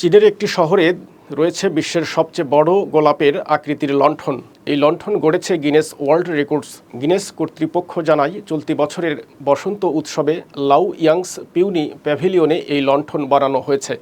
চীনের একটি শহরে রয়েছে বিশ্বের সবচেয়ে বড় গোলাপের আকৃতির লণ্ঠন। এই লণ্ঠন গড়েছে গিনেস ওয়ার্ল্ড রেকর্ডস। গিনেস কর্তৃপক্ষ জানায়, চলতি বছরের বসন্ত উৎসবে লাউ ইয়াংস পিউনি প্যাভিলিয়নে এই লণ্ঠন বানানো হয়েছে।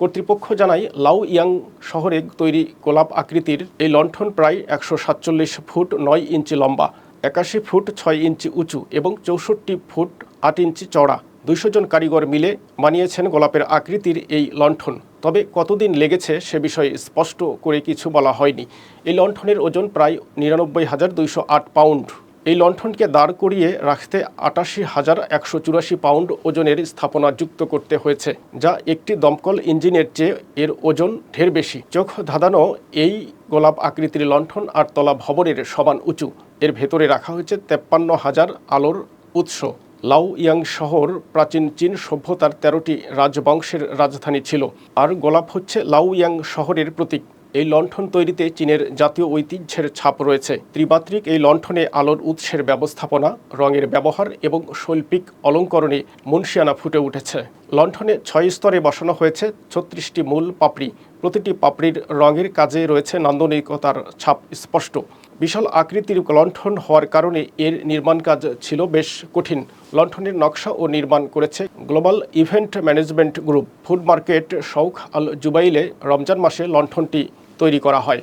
কর্তৃপক্ষ জানায় লাউ ইয়াং শহরে তৈরি গোলাপ আকৃতির এই লণ্ঠন প্রায় একশো সাতচল্লিশ ফুট নয় ইঞ্চি লম্বা, একাশি ফুট ছয় ইঞ্চি উঁচু এবং চৌষট্টি ফুট আট ইঞ্চি চড়া দুইশো জন কারিগর মিলে বানিয়েছেন গোলাপের আকৃতির এই লণ্ঠন। তবে কতদিন লেগেছে সে বিষয়ে স্পষ্ট করে কিছু বলা হয়নি। এই লণ্ঠনের ওজন প্রায় নিরানব্বই হাজার দুইশো আট পাউন্ড। এই লণ্ঠনকে দাঁড় করিয়ে রাখতে আটাশি হাজার একশো চুরাশি পাউন্ড ওজনের স্থাপনা যুক্ত করতে হয়েছে, যা একটি দমকল ইঞ্জিনের চেয়ে এর ওজন ঢের বেশি। চোখ ধাঁধানো এই গোলাপ আকৃতির লণ্ঠন আর তলা ভবনের সমান উঁচু। এর ভেতরে রাখা হয়েছে তেপ্পান্ন হাজার আলোর উৎস। লাউ ইয়াং শহর প্রাচীন চীন সভ্যতার তেরোটি রাজবংশের রাজধানী ছিল। আর গোলাপ হচ্ছে লাউ ইয়াং শহরের প্রতীক। এই লণ্ঠন তৈরিতে চীনের জাতীয় ঐতিহ্যের ছাপ রয়েছে। ত্রিমাত্রিক এই লণ্ঠনে আলোর উৎসের ব্যবস্থাপনা, রঙের ব্যবহার এবং শৈল্পিক অলঙ্করণে মুন্সিয়ানা ফুটে উঠেছে। লণ্ঠনে ছয় স্তরে বসানো হয়েছে ছত্রিশটি মূল পাপড়ি। প্রতিটি পাপড়ির রঙের কাজে রয়েছে নান্দনিকতার ছাপ স্পষ্ট। বিশাল আকৃতির লণ্ঠন হওয়ার কারণে এর নির্মাণ কাজ ছিল বেশ কঠিন। লণ্ঠনের নকশা ও নির্মাণ করেছে global event management group. Food market শৌখ আল জুবাইলে রমজান মাসে লণ্ঠনটি তৈরি করা হয়।